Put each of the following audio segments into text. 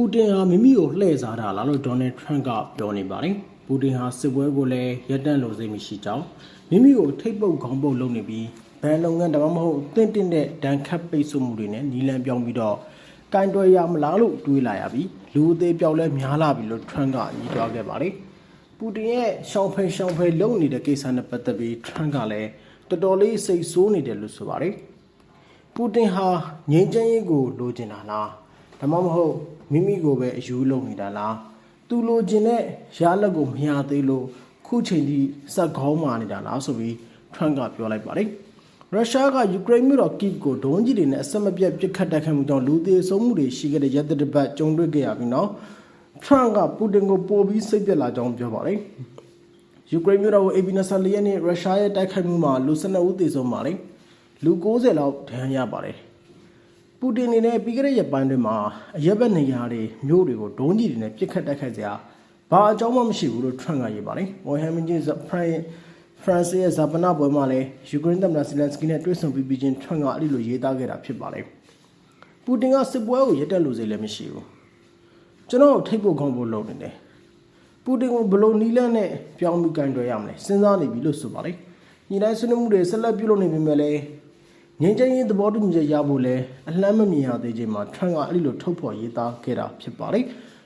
ပူတင်ဟာမိမိကိုလှည့်စားတာလားလို့ဒေါ်နယ်ထရန့်ကပြောနေပါတယ်။ပူတင်ဟာစစ်ပွဲကိုလည်းရပ်တန့်လို့စိတ်မရှိကြောင်းမိမိကိုထိတ်ပုတ်ခေါင်းပုတ်လုပ်နေပြီးဘဏ်လုပ်ငန်းဒါမှမဟုတ်တင့်တင့်တဲ့ဒဏ်ခတ်ပိတ်ဆို့မှုတွေနဲ့နီလန်ပြောင်းပြီးတော့ကင်တွယ်ရမလားလို့တွေးလာရပြီးလူအသေးပြောင်းလဲများလာပြီလို့ထရန့်ကညှိတွားခဲ့ပါတယ်။ပူတင်ရဲ့ရှောင်းဖယ်ရှောင်းဖယ်လုပ်နေတဲ့ကိစ္စနဲ့ပတ်သက်ပြီးထရန့်ကလည်းတော်တော်လေးစိတ်ဆိုးနေတယ်လို့ဆိုပါတယ်။ပူတင်ဟာငြိမ်းချမ်းရေးကိုလိုချင်တာလားဒါမှမဟုတ် မိမိကိုပဲအယူလုပ်နေတာလားသူလိုချင်တဲ့ရလက်ကိုမရသေးလို့ခုချိန်ထိစက်ခေါင်းမာနေတာလားဆိုပြီးထရန့်ကပြောလိုက်ပါတယ်ရုရှားကယူကရိန်းမြို့တော်ကိဗ်ကိုဒုံးကျည်တွေနဲ့အဆက်မပြတ်ပစ်ခတ်တိုက်ခိုက်မှုကြောင့်လူသေဆုံးမှုတွေရှိခဲ့တဲ့ရက်သတ္တပတ်ကြုံတွေ့ခဲ့ရပြီးနောက်ထရန့်ကပူတင်ကိုပို့ပြီးစိတ်ပြက်လာကြောင်းပြောပါတယ်ယူကရိန်းမြို့တော်ကို AP 24ရက်နေ့ရုရှားရဲ့တိုက်ခိုက်မှုမှာလူ12ဦးသေဆုံးပါတယ်။လူ90လောက်ဒဏ်ရာရပါတယ်။ ပူတင်အနေနဲ့ပြီးခဲ့တဲ့ရက်ပိုင်းတွေမှာအရက်ဘက်နေရာတွေမြို့တွေကိုဒုံးကျည်တွေနဲ့ပစ်ခတ်တိုက်ခိုက်ကြဘာအကြောင်းမှမရှိဘူးလို့ထရန့်ကရေးပါတယ်။ဝိုင်ဟမ်မင်းကြီးဖရန်ဖရန်စစ်ရဲ့ဇာပနာပွဲမှာလည်းယူကရိန်းသမ္မတဇီလန်စကီနဲ့တွေ့ဆုံပြီးပြီးချင်းထရန့်ကအဲ့ဒီလိုရေးသားခဲ့တာဖြစ်ပါတယ်။ပူတင်ကစစ်ပွဲကိုရပ်တက်လို့စိတ်လည်းမရှိဘူး။ကျွန်တော်ထိတ်ဖို့ခေါင်းဖို့လုပ်နေတယ်။ပူတင်ကိုဘယ်လိုနီးလန်းနဲ့ပြောင်းပြီးကင်တွယ်ရမလဲစဉ်းစားနေပြီလို့ဆိုပါတယ်ညီတိုင်းဆွေးနွေးမှုတွေဆက်လက်ပြုလုပ်နေပေမဲ့လည်း ငြိမ်းချမ်းရေးသဘောတူညီချက်ရဖို့လဲအလှမ်းမမြင်ရသေးချိန်မှာထရန့်ကအဲ့ဒီလိုထုတ်ဖော်ရေးသားခဲ့တာဖြစ်ပါတယ်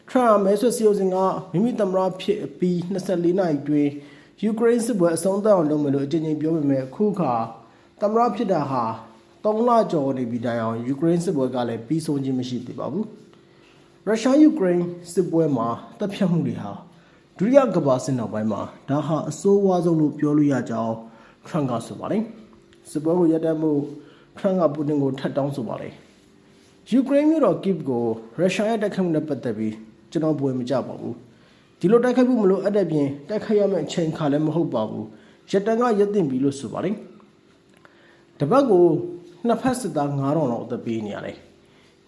ထရန့်ကမဲဆွယ်စီယိုစင်ကမိမိသမ္မတဖြစ်အပြီး24နာရီတွင်ယူကရိန်းစစ်ပွဲအဆုံးသတ်အောင်လုပ်မယ်လို့အကြိမ်ကြိမ်ပြောပေမဲ့အခုခါသမ္မတဖြစ်တာဟာ3လကျော်နေပြီတိုင်အောင်ယူကရိန်းစစ်ပွဲကလည်းပြီးဆုံးခြင်းမရှိသေးပါဘူးရုရှားယူကရိန်းစစ်ပွဲမှာတပ်ဖြတ်မှုတွေဟာဒုတိယကမ္ဘာစစ်နောက်ပိုင်းမှာဒါဟာအဆိုးဝါးဆုံးလို့ပြောလို့ရကြောင်းထရန့်ကဆိုပါတယ် စစ်ပွဲကိုရပ်တန့်မှုထရန့်ကပူတင်ကိုထပ်တောင်းဆိုပါတယ်ယူကရိန်းမြို့တော်ကိဗ်ကိုရုရှားရဲ့တိုက်ခိုက်မှုနဲ့ပတ်သက်ပြီးကျွန်တော်ဘယ်မကြပါဘူးဒီလိုတိုက်ခိုက်မှုမလို့အပ်တဲ့ပြင်တိုက်ခိုက်ရမယ့်အချိန်ခါလည်းမဟုတ်ပါဘူးရပ်တန့်ကရပ်တင်ပြီလို့ဆိုပါတယ်တပတ်ကိုနှစ်ဖက်စစ်သား9000လောက်အသက်ပေးနေရတယ်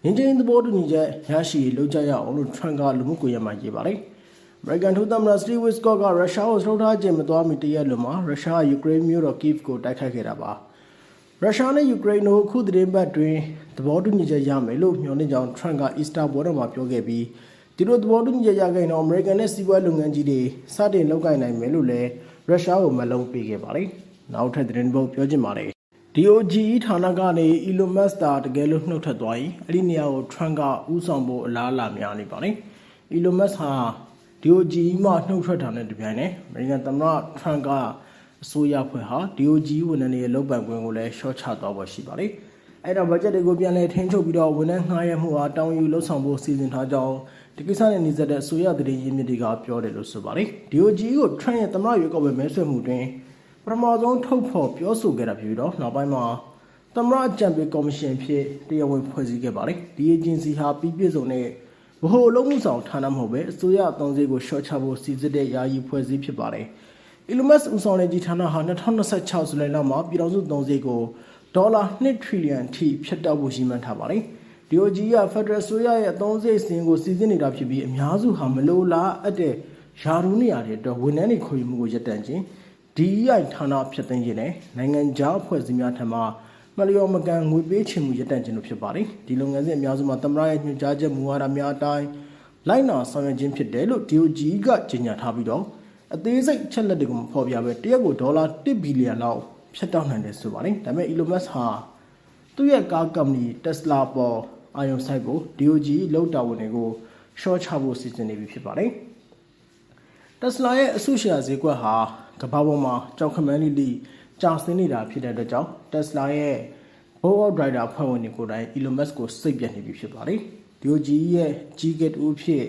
ငင်းချင်းသဘောတူညီချက်ရရှိရေးလုပ်ကြရအောင်လို့ထရန့်ကလူမှုကွန်ရက်မှာရေးပါတယ်။ American ထူးသမ္မတ Steve Witkoff ကရုရှားကိုထုတ်ထားခြင်းမသွားမီတရက်လွန်မှာရုရှားယူကရိန်းမြို့တော် Kyiv ကိုတိုက်ခိုက်ခဲ့တာပါ။ ရုရှားနဲ့ယူကရိန်းတို့အခုသတင်းပတ်တွင်သဘောတူညီချက်ရမယ်လို့မျှော်လင့်ကြောင်းထရန့်က Easter ပွဲတော်မှာပြောခဲ့ပြီးဒီလိုသဘောတူညီချက်ရခဲ့ရင်တော့ American နဲ့စီးပွားလုပ်ငန်းကြီးတွေစတင်လုပ်ကိုင်နိုင်မယ်လို့လည်းရုရှားကိုမလုံးပေးခဲ့ပါတယ်။နောက်ထပ်သတင်းပုတ်ပြောချင်ပါတယ်။ DOGE ဌာနကနေ Elon Musk တာတကယ်လို့နှုတ်ထွက်သွားရင်အဲ့ဒီနေရာကို Trump ကဥဆောင်ဖို့အလားအလာများနေပါတယ်။ Elon Musk ဟာ DOGE မှနှုတ်ထွက်တာနဲ့တပြိုင်နက်အမေရိကန်သမ္မတ Trump က အစိုးရဖွဲ့ဟာ DOGE ဝန်ထမ်းတွေရဲ့လုပ်ပိုင်ခွင့်ကိုလည်းရှော့ချသွားဖို့ရှိပါတယ်။အဲ့တော့ budget တွေကိုပြန်လည်ထိန်းချုပ်ပြီးတော့ဝန်ထမ်းငှားရမ်းမှုအားတောင်းယူလှုပ်ဆောင်ဖို့စီစဉ်ထားကြောင်းဒီကိစ္စနဲ့နှိစက်တဲ့အစိုးရသတင်းရင်းမြစ်တွေကပြောတယ်လို့ဆိုပါတယ်။ DOGE ကို Trump ရဲ့သမ္မတရွေးကောက်ပွဲမဲဆွယ်မှုတွင်ပထမဆုံးထုတ်ဖော်ပြောဆိုခဲ့တာဖြစ်ပြီးတော့နောက်ပိုင်းမှာသမ္မတအကြံပေးကော်မရှင်ဖြစ်တရားဝင်ဖွဲ့စည်းခဲ့ပါတယ်ဒီ agency ဟာပြီးပြည့်စုံတဲ့ဗဟိုအလုပ်မှုဆောင်ဌာနမဟုတ်ပဲအစိုးရအသုံးစရိတ်ကိုရှော့ချဖို့စီစစ်တဲ့ယာယီဖွဲ့စည်းဖြစ်ပါတယ် Elon Musk ဦးဆောင်တဲ့ဒီဌာနဟာ2026ဇူလိုင်လမှာပြည်ထောင်စုသုံးစရိတ်ကိုဒေါ်လာ2 trillion အထိဖြတ်တောက်ဖို့ရှိမှန်းထားပါတယ် DOG က Federal ဆိုရရဲ့အသုံးစရိတ်စင်ကိုစီစဉ်နေတာဖြစ်ပြီးအများစုဟာမလိုလားအပ်တဲ့ယာရူနေရာတွေအတွက်ဝန်ထမ်းတွေခေါ်ယူမှုကိုရပ်တန့်ခြင်း DEI ဌာနဖြစ်သိမ်းခြင်းနဲ့နိုင်ငံခြားအဖွဲ့အစည်းများထံမှမလျော်မကန်ငွေပေးချေမှုရပ်တန့်ခြင်းတို့ဖြစ်ပါတယ်ဒီလုပ်ငန်းစဉ်အများစုမှာသမ္မတရဲ့ညွှန်ကြားချက်မူဝါဒများအတိုင်းလိုက်နာဆောင်ရွက်ခြင်းဖြစ်တယ်လို့ DOG ကကြေညာထားပြီးတော့ အသေးစိတ်ချက်လက်တွေကိုမဖော်ပြဘဲတရက်ကိုဒေါ်လာ1ဘီလီယံလောက်ဖြတ်တောက်နိုင်တယ်ဆိုပါတယ်ဒါပေမဲ့ Elon Musk ဟာသူ့ရဲ့ကားကုမ္ပဏီ Tesla ပေါ်အာယုံဆိုင်ကို DOG လောက်တာဝန်တွေကိုရှော့ချဖို့စီစဉ်နေပြီဖြစ်ပါတယ်တက်စလာရဲ့အစုရှယ်ယာဈေးကွက်ဟာကမ္ဘာပေါ်မှာကြောက်ခမန်းလိလိကြာဆင်းနေတာဖြစ်တဲ့အတွက်ကြောင့် Tesla ရဲ့ Board of Director အဖွဲ့ဝင်တွေကိုယ်တိုင် Elon Musk ကိုစိတ်ပြတ်နေပြီဖြစ်ပါတယ်။ DOG ရဲ့ကြီးကဲတူဖြစ်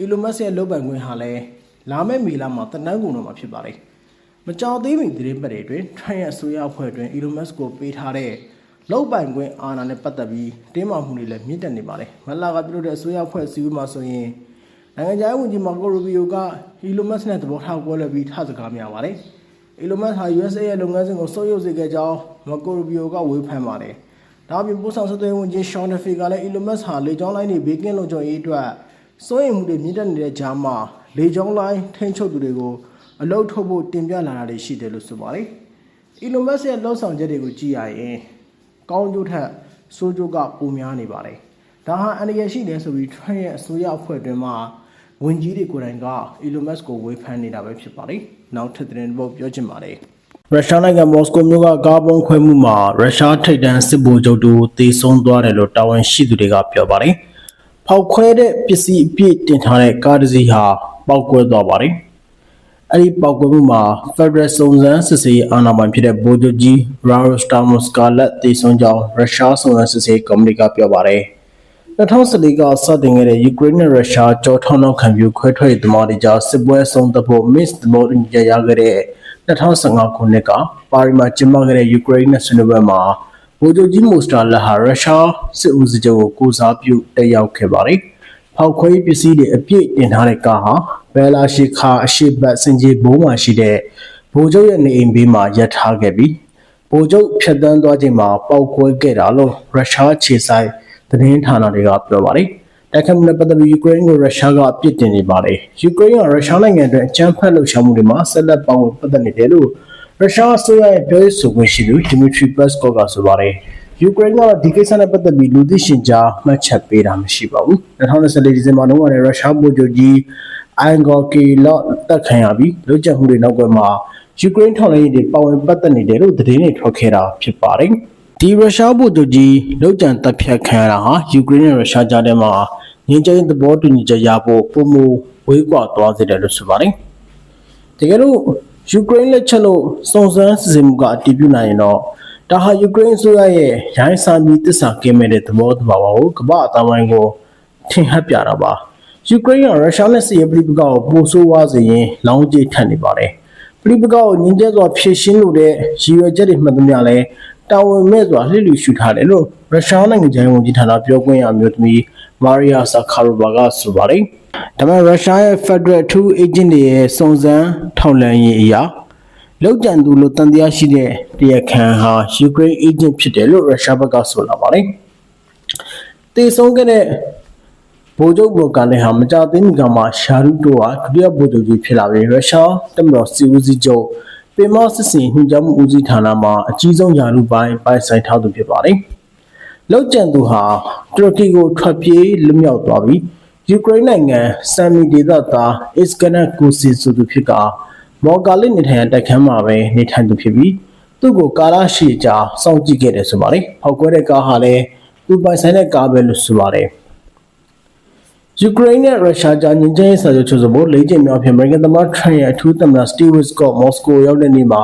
Elon Musk ရဲ့လုပ်ပိုင်ခွင့်ဟာလည်း လာမယ့်မေလမှာတနန်းကုန်တော့မှာဖြစ်ပါတယ်။မကြောက်သေးမီသတင်းပတ်တွေအတွင်း Trump ရဲ့အစိုးရအဖွဲ့အတွင်း Elon Musk ကိုပေးထားတဲ့လောက်ပိုင်ခွင့်အာဏာနဲ့ပတ်သက်ပြီးတင်းမာမှုတွေလည်းမြင့်တက်နေပါတယ်။မလာကပြုလုပ်တဲ့အစိုးရအဖွဲ့အစည်းအဝေးမှာဆိုရင်နိုင်ငံခြားရေးဝန်ကြီးမာကိုရိုဘီယိုက Elon Musk နဲ့သဘောထားကွဲလွဲပြီးထစကားများပါတယ်။ Elon Musk ဟာ USA ရဲ့လုပ်ငန်းစဉ်ကိုစိုးရုပ်စေခဲ့ကြောင်းမာကိုရိုဘီယိုကဝေဖန်ပါတယ်။ဒါအပြင်ပို့ဆောင်ဆက်သွယ်ဝန်ကြီး Sean Duffy ကလည်း Elon Musk ဟာလေကြောင်းလိုင်းတွေဘေးကင်းလုံခြုံရေးအတွက်စိုးရိမ်မှုတွေမြင့်တက်နေတဲ့ကြားမှာ လေကြောင်းလိုင်းထိန်းချုပ်သူတွေကိုအလုတ်ထုတ်ဖို့တင်ပြလာတာတွေရှိတယ်လို့ဆိုပါတယ်။ Elon Musk ရဲ့လှုပ်ဆောင်ချက်တွေကိုကြည့်ရရင်ကောင်းကျိုးထက်ဆိုးကျိုးကပိုများနေပါတယ်။ဒါဟာအန္တရာယ်ရှိတယ်ဆိုပြီး Trump ရဲ့အစိုးရအဖွဲ့အတွင်းမှာဝန်ကြီးတွေကိုယ်တိုင်က Elon Musk ကိုဝေဖန်နေတာပဲဖြစ်ပါတယ်။နောက်ထပ်သတင်းတစ်ပုဒ်ပြောချင်ပါတယ်။ရုရှားနိုင်ငံမော်စကိုမြို့ကကားပုံးခွဲမှုမှာရုရှားထိပ်တန်းစစ်ဗိုလ်ချုပ်တို့တေဆုံးသွားတယ်လို့တာဝန်ရှိသူတွေကပြောပါတယ်။ဖောက်ခွဲတဲ့ပစ္စည်းအပြည့်တင်ထားတဲ့ကားတစ်စီးဟာ ပောက်ကွဲသွားပါတယ်။အဲ့ဒီပောက်ကွဲမှုမှာ Federal စုံစမ်းစစ်ဆေးရေးအာဏာပိုင်ဖြစ်တဲ့ဗိုလ်ချုပ်ကြီး Rostamos ကလက်တေဆုံးကြောင်းရုရှားစုံစမ်းစစ်ဆေးရေးကော်မတီကပြောပါတယ်။2014ကစတင်ခဲ့တဲ့ယူကရိန်းနဲ့ရုရှားကြောထောင်းနောက်ခံပြုခွဲထွက်ရေးသမားတွေကြားစစ်ပွဲဆုံးသက်ဖို့ Minsk သဘောတူညီချက်ရခဲ့တဲ့2015ခုနှစ်ကပါရီမှာကျင်းပခဲ့တဲ့ယူကရိန်းနဲ့ဆွေးနွေးပွဲမှာဗိုလ်ချုပ်ကြီးမိုစတာလက်ဟာရုရှားစစ်ဦးစီးချုပ်ကိုကိုစားပြုတက်ရောက်ခဲ့ပါတယ်။ ဖောက်ခွဲရေးပစ္စည်းတွေအပြည့်တင်ထားတဲ့ကားဟာဘယ်လာရှိခါအရှိတ်ဘတ်စင်ကြီးဘိုးမှာရှိတဲ့ဗိုလ်ချုပ်ရဲ့နေအိမ်ဘေးမှာရပ်ထားခဲ့ပြီးဗိုလ်ချုပ်ဖြတ်တန်းသွားချိန်မှာပောက်ကွဲခဲ့တာလို့ရုရှားခြေဆိုင်သတင်းဌာနတွေကပြောပါတယ်။တိုက်ခိုက်မှုနဲ့ပတ်သက်ပြီးယူကရိန်းကိုရုရှားကအပြစ်တင်နေပါတယ်။ယူကရိန်းကရုရှားနိုင်ငံအတွင်းအကြမ်းဖက်လှုပ်ရှားမှုတွေမှာဆက်လက်ပါဝင်ပတ်သက်နေတယ်လို့ရုရှားအစိုးရရဲ့ပြောရေးဆိုခွင့်ရှိသူဒီမီထရီပက်စကော့ကဆိုပါတယ်။ ယူကရိန်းကဒီကိစ္စနဲ့ပတ်သက်ပြီးလူသိရှင်ကြားမှတ်ချက်ပေးတာမရှိပါဘူး။2024ဒီဇင်ဘာတုန်းကလည်းရုရှားဗိုလ်ချုပ်ကြီးအန်ဂေါကီလော့တက်ခံရပြီးလူကြမှုတွေနောက်ကွယ်မှာယူကရိန်းထောက်လှမ်းရေးတွေပါဝင်ပတ်သက်နေတယ်လို့သတင်းတွေထွက်ခဲ့တာဖြစ်ပါတယ်။ဒီရုရှားဗိုလ်ချုပ်ကြီးလောက်ကျန်တပ်ဖြတ်ခံရတာဟာယူကရိန်းနဲ့ရုရှားကြားထဲမှာငြင်းချင်သဘောတူညီချက်ရဖို့ပုံမဝေးကွာသွားစေတယ်လို့ဆိုပါတယ်။တကယ်လို့ယူကရိန်းလက်ချက်လို့စုံစမ်းစစ်ဆေးမှုကအတည်ပြုနိုင်ရင်တော့ ဒါဟာယူကရိန်းအစိုးရရဲ့ရိုင်းစာပြီးတစ္ဆာကင်းမဲ့တဲ့သဘောတဘာဝကိုကမ္ဘာအတိုင်းဝိုင်းကိုထင်ဟပ်ပြတာပါ။ယူကရိန်းကရုရှားနဲ့စစ်ရေးပဋိပက္ခကိုပိုဆိုးဝါးစေရင်လောင်းကြီးထပ်နေပါတယ်။ပဋိပက္ခကိုငြင်းကျဲစွာဖြေရှင်းလို့တဲ့ရည်ရွယ်ချက်တွေမှတ်သမျှလည်းတာဝန်မဲ့စွာလှစ်လူရှုထားတယ်လို့ရုရှားနိုင်ငံခြားရေးဝန်ကြီးဌာနပြောခွင့်ရအမျိုးသမီးမာရီယာဆာခါရိုဘာကဆိုပါတယ်။ဒါပေမဲ့ရုရှားရဲ့ Federal 2 agent တွေရဲ့စုံစမ်းထောက်လှမ်းရေးအရာ လောက်ကျန်သူလို့တန်တရားရှိတဲ့တရားခံဟာယူကရိန်း agent ဖြစ်တယ်လို့ရုရှားဘက်ကဆိုလာပါတယ်။တေဆုံးခဲ့တဲ့ဗိုလ်ချုပ်ဘော်ကလည်းဟာမကြသေးမီကမှရှာရုတိုဟာဒုတိယဗိုလ်ချုပ်ကြီးဖြစ်လာပြီးရုရှားတပ်မတော်စီဦးစီးချုပ်ပင်မစစ်စင်ညွှန်ကြားမှုဦးစီးဌာနမှာအကြီးဆုံးယာရုပိုင်းပိုင်ဆိုင်ထားသူဖြစ်ပါတယ်။လောက်ကျန်သူဟာတူရကီကိုထွက်ပြေးလွတ်မြောက်သွားပြီးယူကရိန်းနိုင်ငံဆမ်မီဒေသသားအစ္စကနက်ကိုစီဆိုသူဖြစ်က မော်ဂါလစ်နေထိုင်တိုက်ခန်းမှာပဲနေထိုင်သူဖြစ်ပြီးသူ့ကိုကာလာရှိကြာစောင့်ကြည့်ခဲ့တယ်ဆိုပါတယ်။ဖောက်ကွဲတဲ့ကားဟာလည်းသူပိုင်ဆိုင်တဲ့ကားပဲလို့ဆိုပါတယ်။ယူကရိန်းနဲ့ရုရှားကြားညှဉ်းပန်းစာချုပ်ချုပ်ဆိုဖို့လေးကျင်မြောက်ဖြစ်အမေရိကန်သမ္မတထရန့်ရဲ့အထူးသမ္မတစတီဗ်ဝစ်ကော့မော်စကိုရောက်တဲ့နေ့မှာ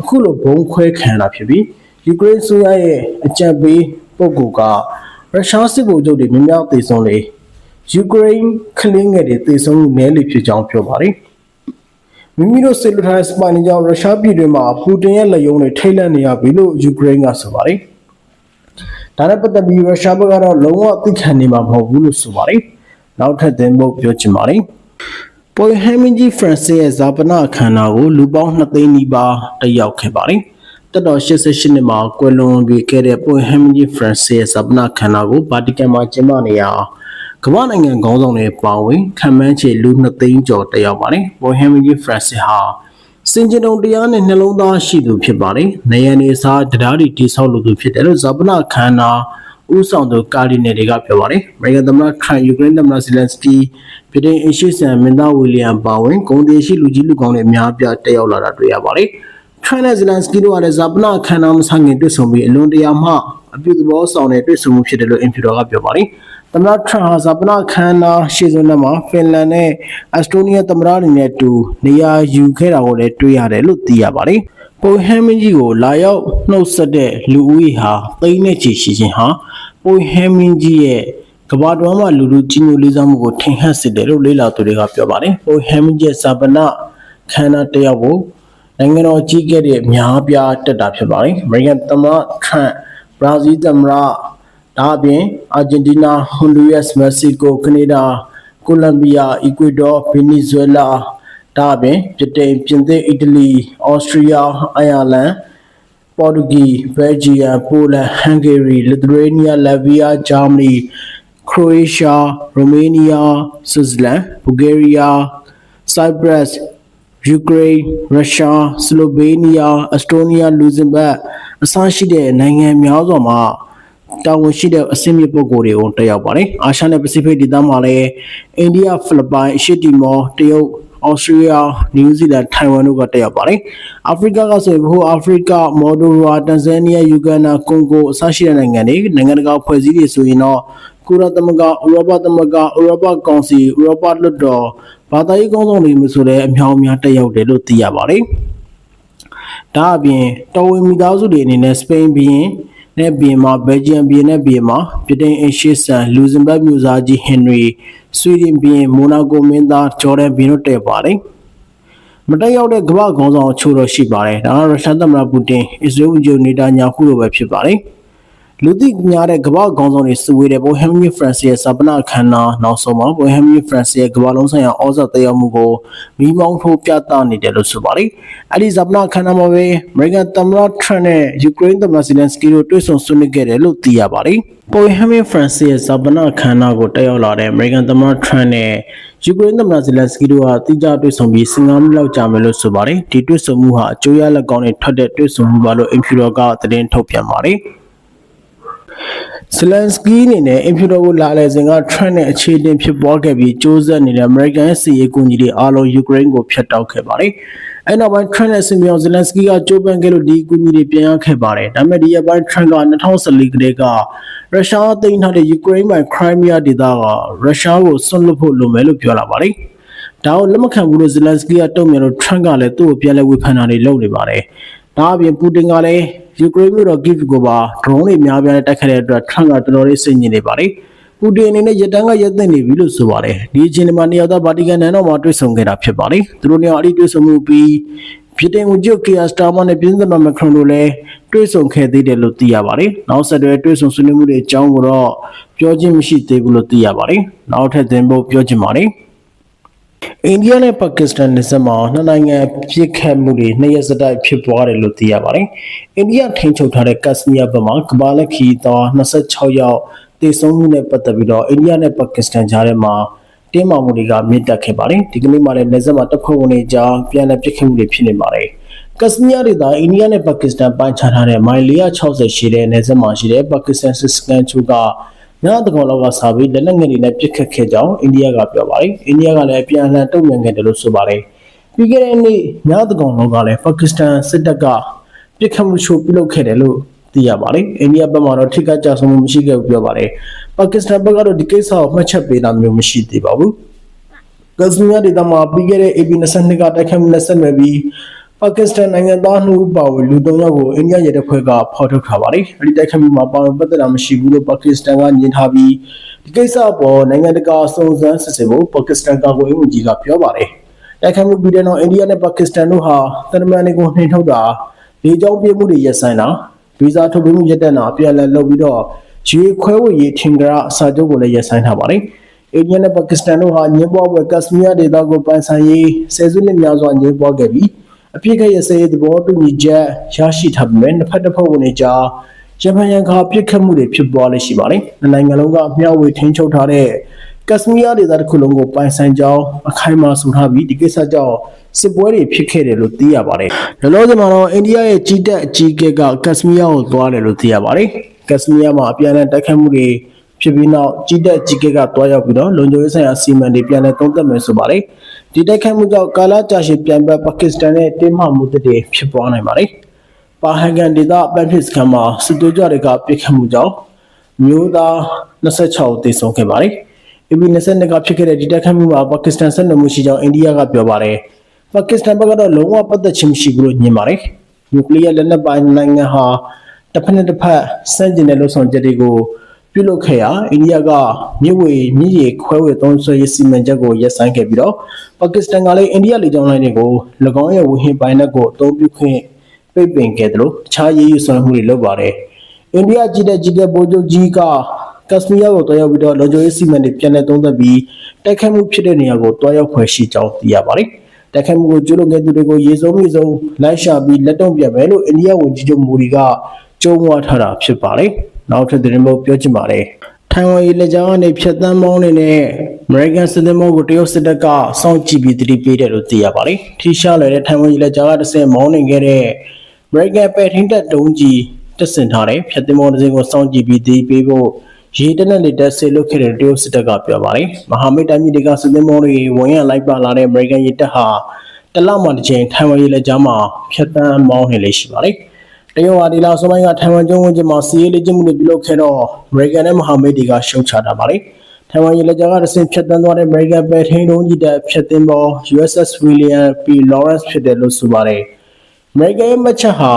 အခုလိုဘုံခွဲခံတာဖြစ်ပြီးယူကရိန်းဆိုရရဲ့အကြံပေးပုဂ္ဂိုလ်ကရုရှားစစ်ဗိုလ်ချုပ်တွေမြများသေဆုံးလေယူကရိန်းကလင်းငယ်တွေသေဆုံးမှုနည်းလေဖြစ်ကြောင်းပြောပါတယ် မိမိတို့စစ်လူထားစပိုင်ကြောင့်ရုရှားပြည်တွင်းမှာပူတင်ရဲ့လက်ယုံတွေထိတ်လန့်နေရပြီလို့ယူကရိန်းကဆိုပါတယ်ဒါနဲ့ပတ်သက်ပြီးရုရှားဘက်ကတော့လုံးဝသိခံနေမှာမဟုတ်ဘူးလို့ဆိုပါတယ်နောက်ထပ်သင်ဖို့ပြောချင်ပါတယ်။ပိုဟမ်မင်ဂျီဖရန်စစ်ရဲ့ဇာပနာအခမ်းအနားကိုလူပေါင်း2သိန်းနီးပါးတက်ရောက်ခဲ့ပါတယ်။တက်တော်88နှစ်မှာကွယ်လွန်ပြီးခဲ့တဲ့ပိုဟမ်မင်ဂျီဖရန်စစ်ရဲ့ဇာပနာအခမ်းအနားကိုဗာတီကန်မှာကျင်းပနေရာ ကမ္ဘာနိုင်ငံခေါင်းဆောင်တွေပါဝင်ခံမှန်းချေလူ2သိန်းကျော်တက်ရောက်ပါတယ်။ပိုဟမ်မင်ဂျီဖရန်စစ်ဟာစင်ကြုံတရားနဲ့နှလုံးသားရှိသူဖြစ်ပါတယ်။နေရနေစားတရားတွေတိဆောက်လို့သူဖြစ်တယ်လို့ဇာပနာခန္ဓာဦးဆောင်သူကာဒီနယ်တွေကပြောပါတယ်။အမေရိကန်သမ္မတထရန့်ယူကရိန်းသမ္မတဇီလန်စကီဗြိတိန်အရှိဆန်မင်းသားဝီလီယံပါဝင်ဂုံတေရှိလူကြီးလူကောင်းတွေအများပြတက်ရောက်လာတာတွေ့ရပါတယ်။ထရန့်နဲ့ဇီလန်စကီတို့ကလည်းဇာပနာခန္ဓာမဆိုင်ခင်တွေ့ဆုံပြီးအလွန်တရာမှအပြုသဘောဆောင်တဲ့တွေ့ဆုံမှုဖြစ်တယ်လို့အင်ဖြူတော်ကပြောပါတယ်။ သမ္မတထရန့်ဟာဇာပနာခန္ဓာရှေ့ဆုံးထဲမှာဖင်လန်နဲ့အက်စတိုးနီးယားသမ္မတတွေနဲ့တူနေရာယူခဲ့တာကိုလည်းတွေ့ရတယ်လို့သိရပါတယ်။ပိုဟမ်မင်းကြီးကိုလာရောက်နှုတ်ဆက်တဲ့လူဦးရေဟာသိန်းနဲ့ချီရှိခြင်းဟာပိုဟမ်မင်းကြီးရဲ့ကဘာတော်မှာလူလူကြီးညိုလေးစားမှုကိုထင်ဟပ်စေတယ်လို့လေ့လာသူတွေကပြောပါတယ်။ပိုဟမ်မင်းကြီးစာပနာခန္ဓာတယောက်ကိုနိုင်ငံတော်ကြီးခဲ့တဲ့အများပြားတက်တာဖြစ်ပါတယ်။အမေရိကန်သမ္မတထရန့်ဘရာဇီးသမ္မတ ဒါအပြင်အာဂျင်တီးနားဟွန်ဒူရက်စ်မက္ကဆီကိုကနေဒါကိုလံဘီယာအီကွေဒေါဗင်နီဇွဲလားဒါအပြင်ပြင်တိန်ပြင်သစ်အီတလီအော်စတြီးယားအိုင်ယာလန်ပေါ်တူဂီဘယ်ဂျီယံပိုလန်ဟန်ဂေရီလစ်သူရေးနီးယားလက်ဗီးယားဂျာမနီခရိုအေးရှားရိုမေးနီးယားဆွစ်ဇာလန်ဘူဂေးရီးယားဆိုက်ပရပ်စ်ယူကရိန်းရုရှားစလိုဗေးနီးယားအက်စတိုးနီးယားလူဇင်ဘတ်အစရှိတဲ့နိုင်ငံများစွာမှာ တာဝန်ရှိတဲ့အစင်းမြစ်ပုဂ္ဂိုလ်တွေကိုတက်ရောက်ပါတယ်အာရှနဲ့ပစိဖိတ်ဒေသမှာလည်းအိန္ဒိယဖိလစ်ပိုင်အရှေ့တီမောတရုတ်ဩစတြေးလျ၊နယူးဇီလန်၊ထိုင်ဝမ်တို့ကတက်ရောက်ပါတယ်။အာဖရိကကဆိုရင်ဘိုအာဖရိက၊မော်ဒိုဝါ၊တန်ဇန်နီးယား၊ယူဂန်ဒါ၊ကွန်ဂိုအစရှိတဲ့နိုင်ငံတွေနိုင်ငံတကာဖွဲ့စည်းတွေဆိုရင်တော့ကုလသမဂ္ဂဥရောပသမဂ္ဂဥရောပကောင်စီဥရောပလွှတ်တော်ဘာသာရေးကောင်းဆောင်တွေမျိုးဆိုတဲ့အများအများတက်ရောက်တယ်လို့သိရပါတယ်။ဒါအပြင်တော်ဝင်မိသားစုတွေအနေနဲ့စပိန်ဘီရင် နဲ့ဘီရင်မှာဘယ်ဂျီယံဘီရင်နဲ့ဘီရင်မှာပြည်တိုင်အရှေ့ဆန်လူဇင်ဘတ်မျိုးသားကြီးဟင်နရီဆွီဒင်ဘီရင်မိုနာကိုမင်းသားဂျော်ဒန်ဘီရင်တို့တက်ပါတယ်။မတက်ရောက်တဲ့ကမ္ဘာခေါင်းဆောင်အချို့တော့ရှိပါတယ်။ဒါကရုရှားသမ္မတပူတင်၊အစ္စရေးဝန်ကြီးချုပ်နေတန်ညာဟုတို့ပဲဖြစ်ပါတယ်။ လူသိများတဲ့ကမ္ဘာခေါင်းဆောင်တွေစုဝေးတဲ့ဘိုဟမ်မီဖရန့်စီရဲ့စပနာခန္ဓာနောက်ဆုံးမှာဘိုဟမ်မီဖရန့်စီရဲ့ကမ္ဘာလုံးဆိုင်ရာဩဇာတက်ရောက်မှုကိုမိမောင်းထိုးပြသနေတယ်လို့ဆိုပါတယ်။အဲဒီစပနာခန္ဓာမှာပဲအမေရိကန်သမ္မတထရန့်နဲ့ယူကရိန်းသမ္မတဇီလန်စကီတို့တွေ့ဆုံဆွေးနွေးခဲ့တယ်လို့သိရပါတယ်။ဘိုဟမ်မီဖရန့်စီရဲ့စပနာခန္ဓာကိုတက်ရောက်လာတဲ့အမေရိကန်သမ္မတထရန့်နဲ့ယူကရိန်းသမ္မတဇီလန်စကီတို့ဟာတိကျတွေ့ဆုံပြီး15မိနစ်လောက်ကြာမယ်လို့ဆိုပါတယ်။ဒီတွေ့ဆုံမှုဟာအကျိုးရလဒ်ကောင်းတွေထွက်တဲ့တွေ့ဆုံမှုပါလို့အင်ဖြူတော်ကသတင်းထုတ်ပြန်ပါတယ်။ ဇလန်စကီးအနေနဲ့အင်ဖြူတော်ကိုလာလေစဉ်က Trump နဲ့အခြေတင်ဖြစ်ပွားခဲ့ပြီးစ조사နေတဲ့ American ရဲ့စီရေးကူညီတွေအားလုံးယူကရိန်းကိုဖျက်တောက်ခဲ့ပါတယ်။အဲနောက်ပိုင်း Trump နဲ့ဆင်မြောင်ဇလန်စကီးကကြိုးပမ်းခဲ့လို့ဒီကူညီတွေပြန်ရခဲ့ပါတယ်။ဒါပေမဲ့ဒီရက်ပိုင်း Trump က2014ကတည်းကရုရှားသိမ်းထားတဲ့ယူကရိန်းပိုင် Crimea ဒေသကရုရှားကိုဆွန့်လွတ်ဖို့လိုမယ်လို့ပြောလာပါတယ်။ဒါကိုလက်မခံဘူးလို့ဇလန်စကီးကတုံ့ပြန်လို့ Trump ကလည်းသူ့ကိုပြန်လဲဝေဖန်တာတွေလုပ်နေပါတယ်။ဒါအပြင်ပူတင်ကလည်း ယူကရိန်းမြို့တော် Kyiv ကိုပါ drone တွေများပြားနဲ့တိုက်ခတ်တဲ့အတွက် Trump ကတော်တော်လေးစိတ်ညစ်နေပါတယ်ပူတင်အနေနဲ့ရတန်းကရက်သိမ့်နေပြီလို့ဆိုပါတယ်ဒီအချိန်မှာနေရာသားဗာတီကန်နန်တော်မှာတွေ့ဆုံခဲ့တာဖြစ်ပါတယ်သူတို့နေရာအထိတွေ့ဆုံမှုပြီးဖြစ်တဲ့ဝန်ကြီးကီယာစတာမနဲ့ပြည်သူ့သမ္မတမက်ခရွန်တို့လည်းတွေ့ဆုံခဲ့သေးတယ်လို့သိရပါတယ်နောက်ဆက်တွဲတွေ့ဆုံဆွေးနွေးမှုတွေအကြောင်းကိုတော့ပြောချင်းမရှိသေးဘူးလို့သိရပါတယ်နောက်ထပ်သတင်းပို့ပြောချင်ပါတယ် အိန္ဒိယနဲ့ပါကစ္စတန်နယ်စပ်မှာနှစ်နိုင်ငံပြစ်ခတ်မှုတွေနှစ်ရက်စတိုက်ဖြစ်ပွားတယ်လို့သိရပါတယ်။အိန္ဒိယထိန်းချုပ်ထားတဲ့ကက်စမီးယားဘက်မှာကဘာလက်ခီသား26ယောက်တည်ဆုံမှုနဲ့ပတ်သက်ပြီးတော့အိန္ဒိယနဲ့ပါကစ္စတန်ကြားထဲမှာတင်းမာမှုတွေကမြင့်တက်ခဲ့ပါတယ်။ဒီကနေ့မှလည်းနယ်စပ်မှာတပ်ဖွဲ့ဝင်တွေကြားပြန်လည်ပြစ်ခတ်မှုတွေဖြစ်နေပါတယ်။ကက်စမီးယားဒေသအိန္ဒိယနဲ့ပါကစ္စတန်ပိုင်းခြားထားတဲ့မိုင်460ရှိတဲ့နယ်စပ်မှာရှိတဲ့ပါကစ္စတန်စစ်စကန်ချိုက ညတကောင်လောက်ကစားပြီးလက်နက်ငယ်တွေနဲ့ပစ်ခတ်ခဲ့ကြောင်းအိန္ဒိယကပြောပါတယ်။အိန္ဒိယကလည်းအပြန်အလှန်တုံ့ပြန်ခဲ့တယ်လို့ဆိုပါတယ်။ပြီးခဲ့တဲ့နေ့ညတကောင်လောက်ကလည်းပါကစ္စတန်စစ်တပ်ကပစ်ခတ်မှုချိုးပြုလုပ်ခဲ့တယ်လို့သိရပါတယ်။အိန္ဒိယဘက်မှာတော့ထိခိုက်ကြဆုံးမှုမရှိခဲ့ဘူးပြောပါတယ်။ပါကစ္စတန်ဘက်ကတော့ဒီကိစ္စကိုမှတ်ချက်ပေးတာမျိုးမရှိသေးပါဘူး။ကက်စမီးယားဒေသမှာပြီးခဲ့တဲ့ AP 22 ကတိုက်ခိုက်မှုနဲ့ဆက်နွယ်ပြီး ပါကစ္စတန်နိုင်ငံသားနှုတ်ပါဝင်လူ၃ယောက်ကိုအိန္ဒိယရဲတပ်ဖွဲ့ကဖော်ထုတ်ထားပါတယ်။အဲဒီတိုက်ခိုက်မှုမှာပါဝင်ပတ်သက်တာမရှိဘူးလို့ပါကစ္စတန်ကညင်ထားပြီးဒီကိစ္စအပေါ်နိုင်ငံတကာစုံစမ်းစစ်ဆေးဖို့ပါကစ္စတန်ကာကွယ်ရေးဝန်ကြီးကပြောပါတယ်။တိုက်ခိုက်မှုပြီးတဲ့နောက်အိန္ဒိယနဲ့ပါကစ္စတန်တို့ဟာတန်တမန်တွေကိုနှိမ်ထုတ်တာလေကြောင်းပြေးမှုတွေရပ်ဆိုင်းတာဗီဇာထုတ်ပေးမှုရပ်တန့်တာအပြန်အလှန်လုပ်ပြီးတော့ရေခွဲဝေရေးထင်ကြရအစာချုပ်ကိုလည်းရပ်ဆိုင်းထားပါတယ်။အိန္ဒိယနဲ့ပါကစ္စတန်တို့ဟာညင်းပွားပွဲကက်စမီးယားဒေသကိုပိုင်ဆိုင်ရေးဆယ်စုနှစ်များစွာညင်းပွားခဲ့ပြီး အပြစ်ကရစရေးသဘောတူညီချက်ရရှိထားပေမဲ့တစ်ဖက်တစ်ဖက်ဝင်နေကြဂျပန်ရန်ခါပြစ်ခတ်မှုတွေဖြစ်ပွားလို့ရှိပါတယ်။နိုင်ငံလုံးကမျှဝေထိန်းချုပ်ထားတဲ့ကက်စမီးယားဒေသတစ်ခုလုံးကိုပိုင်ဆိုင်ကြောင်းအခိုင်အမာဆိုထားပြီးဒီကိစ္စကြောင့်စစ်ပွဲတွေဖြစ်ခဲ့တယ်လို့သိရပါတယ်။လောလောဆယ်မှာတော့အိန္ဒိယရဲ့ကြီးတက်အကြီးကဲကကက်စမီးယားကိုသွားတယ်လို့သိရပါတယ်။ကက်စမီးယားမှာအပြန်အလှန်တိုက်ခတ်မှုတွေ ဖြစ်ပြီးနောက်ကြီးတက်ကြီးကဲကတွားရောက်ပြီးတော့လုံခြုံရေးဆိုင်ရာစီမံတွေပြန်လည်သုံးသပ်မယ်ဆိုပါတယ်။ဒီတိုက်ခိုက်မှုကြောင့်ကာလာကြာရှည်ပြန်ပတ်ပါကစ္စတန်နဲ့တင်းမာမှုတွေဖြစ်ပွားနိုင်ပါတယ်။ပါဟန်ကန်ဒေသပန်ဖစ်စကန်မှာစစ်သွေးကြတွေကပြစ်ခတ်မှုကြောင့်မျိုးသား26ဦးသေဆုံးခဲ့ပါတယ်။ AB 22 ကဖြစ်ခဲ့တဲ့ဒီတိုက်ခိုက်မှုမှာပါကစ္စတန်ဆက်နွယ်မှုရှိကြောင်းအိန္ဒိယကပြောပါတယ်။ပါကစ္စတန်ဘက်ကတော့လုံးဝပတ်သက်ခြင်းမရှိဘူးလို့ညင်ပါတယ်။နျူကလ িয়ার လက်နက်ပိုင်နိုင်ငံဟာတစ်ဖက်နဲ့တစ်ဖက်စန့်ကျင်တဲ့လှုပ်ဆောင်ချက်တွေကို ပြုလုပ်ခဲ့ရာအိန္ဒိယကမြစ်ဝေမြစ်ရေခွဲဝေသုံးစွဲရေးစီမံချက်ကိုရပ်ဆိုင်းခဲ့ပြီးတော့ပါကစ္စတန်ကလည်းအိန္ဒိယလေကြောင်းလိုင်းတွေကို၎င်းရဲ့ဝေဟင်ပိုင်း net ကိုအသုံးပြုခွင့်ပိတ်ပင်ခဲ့တယ်လို့အခြားရေးယူဆောင်မှုတွေလုပ်ပါတယ်။အိန္ဒိယကြီးတဲ့ကြီးတဲ့ဗိုလ်ချုပ်ကြီးကကက်စမီးယားကိုတွားရောက်ပြီးတော့လော်ဂျိုရေးစီမံတွေပြန်လည်သုံးသပ်ပြီးတိုက်ခိုက်မှုဖြစ်တဲ့နေရာကိုတွားရောက်ဖွယ်ရှိကြောင်းသိရပါတယ်။တိုက်ခိုက်မှုကိုကျူးလွန်ခဲ့သူတွေကိုရေစုံမြေစုံလိုက်ရှာပြီးလက်တုံ့ပြန်မယ်လို့အိန္ဒိယဝန်ကြီးချုပ်မိုဒီကကြုံးဝါထားတာဖြစ်ပါတယ်။ နောက်ထပ်သတင်းမို့ပြောချင်ပါတယ်။ထိုင်ဝမ်ရေလက်ကြားကနေဖြတ်တန်းမောင်းနေတဲ့ American စစ်သည်မောကိုတရုတ်စစ်တပ်ကစောင့်ကြည့်ပြီးတတိပေးတယ်လို့သိရပါတယ်။ထိရှားလွယ်တဲ့ထိုင်ဝမ်ရေလက်ကြားကတစ်ဆင့်မောင်းနေခဲ့တဲ့ American ပဲထင်းတက်တုံးကြီးတက်ဆင်ထားတဲ့ဖျက်သိမ်းမောတစ်စင်းကိုစောင့်ကြည့်ပြီးဒီပေးဖို့ရေတနက်လေးတက်ဆေးလုပ်ခဲ့တဲ့တရုတ်စစ်တပ်ကပြောပါတယ်မဟာမိတ်တိုင်းပြည်တွေကစစ်သည်မောတွေဝင်ရလိုက်ပါလာတဲ့ American ရေတပ်ဟာတလမှတစ်ချိန်ထိုင်ဝမ်ရေလက်ကြားမှာဖျက်တမ်းမောင်းနေလေရှိပါတယ် တရုတ်ဟာဒီလာဆိုပိုင်းကထိုင်ဝမ်ကျွန်းဝန်းကျင်မှာစီးရေးလေ့ကျင့်မှုတွေပြုလုပ်ခဲ့တော့ American နဲ့မဟာမိတ်တွေကရှုံချတာပါတယ်ထိုင်ဝမ်ရေလက်ကြားကတစ်ဆင့်ဖျက်တမ်းသွားတဲ့ American ပဲထိန်တုံးကြီးတပ်ဖျက်သိမ်းပေါ် USS William P Lawrence ဖြစ်တယ်လို့ဆိုပါတယ်အမေရိကန်ရဲ့မတ်ချက်ဟာ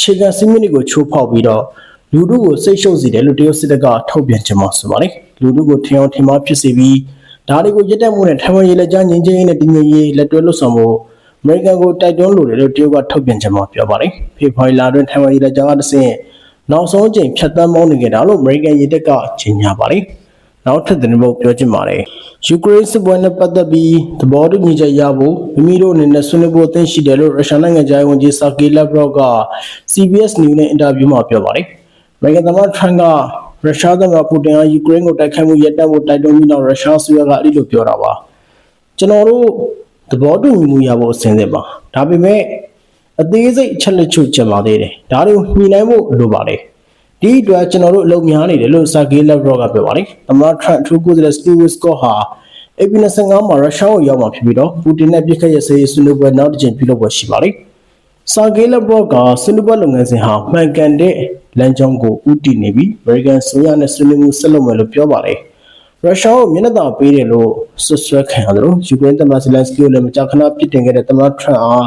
ခြေခံစည်းမျဉ်းတွေကိုချိုးဖောက်ပြီးတော့လူတို့ကိုစိတ်ရှုပ်စေတယ်လို့တရုတ်စစ်တပ်ကထုတ်ပြန်ကြေညာဆိုပါတယ်လူတို့ကိုထင်အောင်ထင်မှားဖြစ်စေပြီးဒါတွေကိုရစ်တက်မှုနဲ့ထိုင်ဝမ်ရေလက်ကြားငြိမ်းချမ်းရေးနဲ့တည်ငြိမ်ရေးလက်တွဲလှုပ်ဆောင်ဖို့ အမေရိကန်ကိုတိုက်တွန်းလိုတယ်လို့တရုတ်ကထုတ်ပြန်ကြေညာပြောပါတယ်ဖေဖော်ဝါရီလတွင်ထိုင်ဝမ်ရေလက်ကြားကတစ်ဆင့်နောက်ဆုံးအကြိမ်ဖြတ်သန်းမောင်းနေကြတာလို့အမေရိကန်ရေတပ်ကကြေညာပါတယ်နောက်ထပ်သတင်းပုတ်ပြောချင်ပါတယ်ယူကရိန်းစစ်ပွဲနဲ့ပတ်သက်ပြီးသဘောတူညီချက်ရဖို့မိမိတို့အနေနဲ့ဆွေးနွေးဖို့အသင့်ရှိတယ်လို့ရုရှားနိုင်ငံခြားရေးဝန်ကြီးဆာဂေလက်ဘရော့က CBS News နဲ့အင်တာဗျူးမှာပြောပါတယ်။အမေရိကန်သမ္မတထရန့်ကရုရှားသမ္မတပူတင်ဟာယူကရိန်းကိုတိုက်ခိုက်မှုရပ်တန့်ဖို့တိုက်တွန်းပြီးနောက်ရုရှားအစိုးရကအဲ့လိုပြောတာပါ။ကျွန်တော်တို့ သဘောတူညီမှုရဖို့အစဉ်စဉ်ပါ။ဒါပေမဲ့အသေးစိတ်အချက်လက်ချုပ်ကျန်ပါသေးတယ်။ဒါတွေကိုညှိနှိုင်းဖို့လိုပါတယ်။ဒီအတွက်ကျွန်တော်တို့အလုပ်များနေတယ်လို့ဆာဂေလက်ဘရော့ကပြောပါတယ်။သမ္မတထရန့်အထူးကိုယ်စားလှယ်စတီဗ်ဝစ်ကော့ဟာ AP25 မှာရုရှားကိုရောက်မှာဖြစ်ပြီးတော့ပူတင်နဲ့ပြစ်ခတ်ရစေးဆွေးနွေးပွဲနောက်တစ်ချိန်ပြုလုပ်ပွဲရှိပါလိမ့်။ဆာဂေလက်ဘရော့ကဆွေးနွေးပွဲလုပ်ငန်းစဉ်ဟာမှန်ကန်တဲ့လမ်းကြောင်းကိုဥတည်နေပြီး American ဆိုရနဲ့ဆွေးနွေးမှုဆက်လုပ်မယ်လို့ပြောပါတယ်။ ရုရှားကိုမျက်နှာသာပေးတယ်လို့ဆွဆွဲခံရတယ်လို့ယူကရိန်းသမ္မတဇလန်စကီကိုလည်းမကြာခဏပြစ်တင်ခဲ့တဲ့သမ္မတထရန့်အား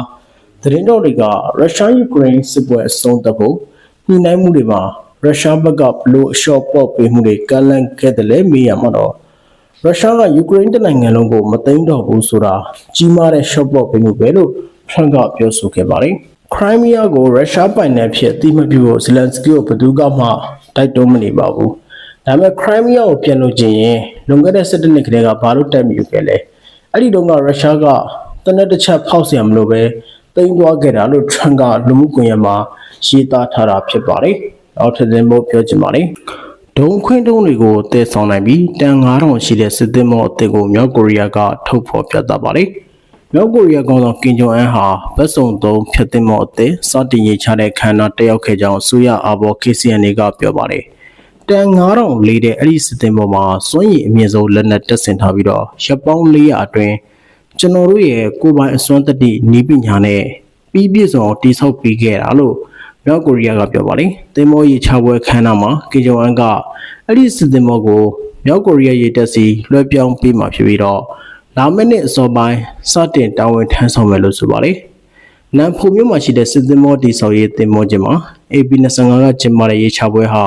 သတင်းတော်တွေကရုရှားယူကရိန်းစစ်ပွဲအဆုံးသတ်ဖို့ညှိနှိုင်းမှုတွေမှာရုရှားဘက်ကဘလို့အလျှော့ပေါ့ပေးမှုတွေကန့်လန့်ခဲ့တယ်လဲမေးရမှာတော့ရုရှားကယူကရိန်းတနိုင်ငံလုံးကိုမသိမ်းတော့ဘူးဆိုတာကြီးမားတဲ့ short ပေါ့ပေးမှုပဲလို့ထရန့်ကပြောဆိုခဲ့ပါတယ်။ခရိုင်းမီးယားကိုရုရှားပိုင်နယ်ဖြစ်အတိမပြုဖို့ဇလန်စကီကိုဘယ်သူကမှတိုက်တွန်းမနေပါဘူး။ ဒါပေမဲ့ခရိုင်းမီးယားကိုပြန်လို့ချင်းရင်လွန်ခဲ့တဲ့17နှစ်ကတည်းကဘာလို့တိုက်မိယူခဲ့လဲ။အဲ့ဒီတုန်းကရုရှားကတနက်တစ်ချက်ဖောက်เสียမလို့ပဲတိမ်သွားခဲ့တာလို့ထရန့်ကလူမှုကွန်ရက်မှာရေးသားထားတာဖြစ်ပါတယ်။နောက်ထပ်သတင်းပို့ပြောချင်ပါတယ်။ဒုံခွင်းတုံးတွေကိုတည်ဆောင်နိုင်ပြီးတန်9000ရှိတဲ့စစ်သည်မောအသစ်ကိုမြောက်ကိုရီးယားကထုတ်ဖော်ပြသပါတယ်။မြောက်ကိုရီးယားကောင်ဆောင်ကင်ဂျုံအန်ဟာဗတ်စုံသုံးဖြတ်သိမ်းမောအသစ်စတင်ရေးချတဲ့ခန္ဓာတက်ရောက်ခဲ့ကြောင်းအစိုးရအာဘော် KCN ကပြောပါတယ်။ တန်9000လေးတဲ့အဲ့ဒီစစ်သည်မောမှာစွန့်ရည်အမြင့်ဆုံးလက်နက်တက်ဆင်ထားပြီးတော့ရပ်ပေါင်း400အတွင်းကျွန်တော်တို့ရဲ့ကိုယ်ပိုင်အစွမ်းတတိနီးပညာနဲ့ပြီးပြည့်စုံတိဆောက်ပေးခဲ့တာလို့မြောက်ကိုရီးယားကပြောပါတယ်။တင်မောရေချပွဲခမ်းနားမှာကင်ဂျုံအန်ကအဲ့ဒီစစ်တင်မောကိုမြောက်ကိုရီးယားရေတပ်စီလွှဲပြောင်းပေးမှာဖြစ်ပြီးတော့လာမယ့်နှစ်အစောပိုင်းစတင်တာဝန်ထမ်းဆောင်မယ်လို့ဆိုပါတယ်။နန်ဖူမြို့မှာရှိတဲ့စစ်တင်မောတိဆောက်ရေးတင်မောချင်းမှာ AP25 ကကျင်းပတဲ့ရေချပွဲဟာ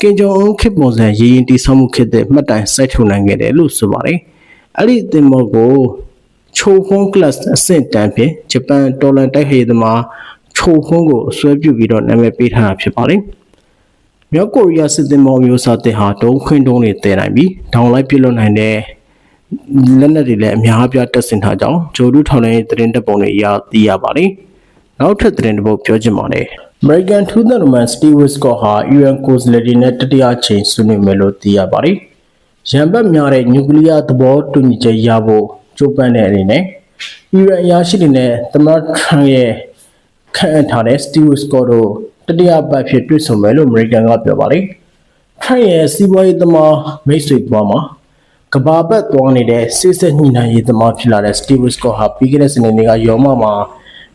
ကင်ဂျုံအန်ခေတ်ပုံစံရေရင်တိဆောက်မှုခေတ်တဲ့မှတ်တိုင်စိုက်ထုတ်နိုင်ခဲ့တယ်လို့ဆိုပါတယ်။အဲ့ဒီတင်မောကိုချိုခွန်းကလပ်အဆင့်တန်းဖြင့်ဂျပန်တော်လန်တိုက်ဟေသမားချိုခွန်းကိုဆွဲပြုပြီးတော့နာမည်ပေးထားတာဖြစ်ပါတယ်။မြောက်ကိုရီးယားစစ်သည်မောမျိုးစားတဲ့ဟာဒုံခွင်းတုံးတွေတည်နိုင်ပြီးဒေါင်လိုက်ပြစ်လွတ်နိုင်တဲ့လက်နက်တွေလည်းအများအပြားတက်ဆင်ထားကြောင်းဂျိုဒူထောင်တဲ့သတင်းတပ်ပုံတွေအရသိရပါတယ်။ နောက်ထပ်သတင်းတစ်ပုဒ်ပြောချင်ပါတယ်။ American ထူးသန်ရမန်စတီဗစ်ကော့ဟာ UN ကိုယ်စားလှယ်တွေနဲ့တတိယချိန်ဆွေးနွေးမယ်လို့သိရပါတယ်။ရန်ဘက်များတဲ့နျူကလ িয়ার သဘောတူညီချက်ရဖို့ကြိုးပမ်းတဲ့အနေနဲ့အီရန်အရာရှိတွေနဲ့သမ္မတထရန့်ရဲ့ခန့်အပ်ထားတဲ့ Steve Scott တို့တတိယပတ်ဖြစ်တွေ့ဆုံမယ်လို့ American ကပြောပါတယ်။ထရန့်ရဲ့စီးပွားရေးသမားမိတ်ဆွေပွားမှာကဘာပတ်သွားနေတဲ့စစ်စစ်ညှိနှိုင်းရေးသမားဖြစ်လာတဲ့ Steve Scott ဟာပြီးခဲ့တဲ့စနေနေ့ကယောမမှာ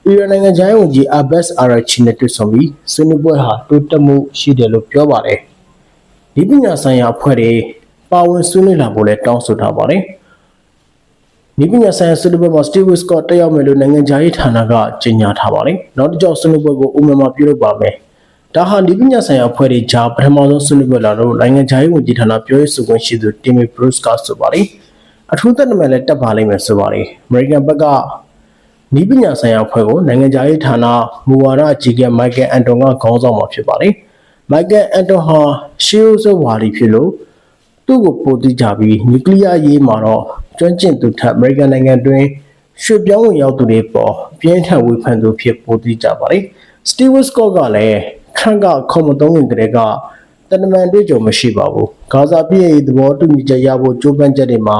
အီရန်နိုင်ငံခြားရေးဝန်ကြီး Abbas Araghchi နဲ့တွေ့ဆုံပြီးဆွေးနွေးပွဲဟာတိုးတက်မှုရှိတယ်လို့ပြောပါတယ်။ဒီပညာဆိုင်ရာအဖွဲ့တွေပါဝင်ဆွေးနွေးလာဖို့လည်းတောင်းဆိုထားပါတယ်။ဒီပညာဆိုင်ရာဆွေးနွေးပွဲမှာ Steve Scott တက်ရောက်မယ်လို့နိုင်ငံခြားရေးဌာနကကြေညာထားပါတယ်။နောက်တစ်ကြောက်ဆွေးနွေးပွဲကိုဥမ္မာမှာပြုလုပ်ပါမယ်။ဒါဟာဒီပညာဆိုင်ရာအဖွဲ့တွေကြားပထမဆုံးဆွေးနွေးပွဲလာလို့နိုင်ငံခြားရေးဝန်ကြီးဌာနပြောရေးဆိုခွင့်ရှိသူ Timmy Bruce ကဆိုပါတယ်။အထူးသက်နမလည်းတက်ပါလိမ့်မယ်ဆိုပါတယ်။ American ဘက်က ဤပညာဆိုင်ရာအဖွဲ့ကိုနိုင်ငံခြားရေးဌာနမူဝါဒအကြီးအကဲ Michael Anton ကခေါင်းဆောင်မှာဖြစ်ပါတယ်။ Michael Anton ဟာရှေးဥစွဝါဒီဖြစ်လို့သူ့ကိုပို့တိကြပြီးနျူကလ িয়ার ရေးမှာတော့ကျွမ်းကျင်သူထက်အမေရိကန်နိုင်ငံတွင်ရွှေ့ပြောင်းဝင်ရောက်သူတွေပေါ်ပြင်းထန်ဝေဖန်သူဖြစ်ပို့တိကြပါတယ်။ Steve Scott ကလည်းခန့်ကခေါမသုံးဝင်ကလေးကတနမန်တွေ့ကြုံမရှိပါဘူး။ဂါဇာပြည်ရေးသဘောတူညီချက်ရဖို့ကြိုးပမ်းချက်တွေမှာ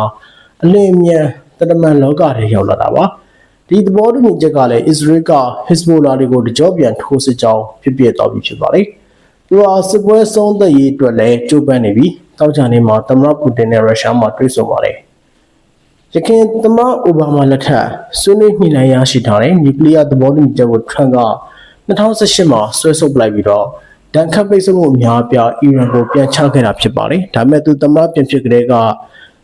အလင်းအမြန်တနမန်လောကထဲရောက်လာတာပါ။ ဒီသဘောတူညီချက်ကလည်း Israel က Hezbollah တွေကိုတကြောပြန်ထိုးစစ်ကြောင်းဖြစ်ပြသွားပြီဖြစ်ပါတယ်။သူဟာစစ်ပွဲဆုံးသက်ရေးအတွက်လည်းကြိုးပမ်းနေပြီးတောက်ချနေမှာသမ္မတပူတင်နဲ့ရုရှားမှာတွေ့ဆုံပါတယ်။ရခိုင်သမ္မတအိုဘားမားလက်ထက်ဆွေးနွေးညှိနှိုင်းရရှိထားတဲ့နျူကလ িয়ার သဘောတူညီချက်ကိုထရန့်က2018မှာဆွဲဆုပ်လိုက်ပြီးတော့တန်ခတ်ပိတ်ဆို့မှုအများအပြားအီရန်ကိုပြန်ချခဲ့တာဖြစ်ပါတယ်။ဒါပေမဲ့သူသမ္မတပြန်ဖြစ်ကြတဲ့က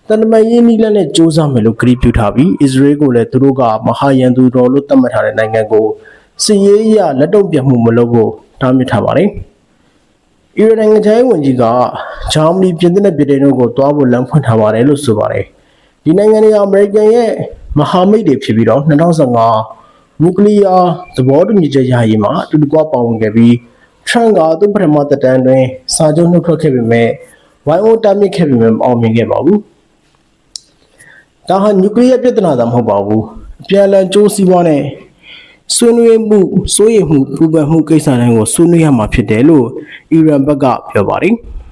တန်တမန်ရေးနီးလက်နဲ့စ조사မယ်လို့ကြေညာထားပြီးအစ္စရေးကိုလည်းသူတို့ကမဟာယန်သူတော်လို့သတ်မှတ်ထားတဲ့နိုင်ငံကိုစစ်ရေးအရလက်တုံ့ပြန်မှုမလုပ်ဖို့တားမြစ်ထားပါတယ်။အီရန်နိုင်ငံခြားရေးဝန်ကြီးကဂျာမနီပြင်သစ်နဲ့ဗြိတိန်တို့ကိုတွားဖို့လမ်းဖွင့်ထားပါတယ်လို့ဆိုပါတယ်။ဒီနိုင်ငံတွေကအမေရိကန်ရဲ့မဟာမိတ်တွေဖြစ်ပြီးတော့2015နျူကလ িয়ার သဘောတူညီချက်ရရေးမှာအတူတကွပါဝင်ခဲ့ပြီးထရန့်ကသူ့ပထမသက်တမ်းတွင်စာချုပ်နှုတ်ထွက်ခဲ့ပေမဲ့ဝိုင်းဝန်းတားမြစ်ခဲ့ပေမဲ့မအောင်မြင်ခဲ့ပါဘူး။ ဒါဟာနျူကလ িয়ার ပြဿနာသာမဟုတ်ပါဘူး။အပြန်အလှန်ကြိုးစည်းပွားနဲ့ဆွေးနွေးမှုစိုးရိမ်မှုပူပန်မှုကိစ္စတိုင်းကိုဆွေးနွေးရမှာဖြစ်တယ်လို့အီရန်ဘက်ကပြောပါတယ်။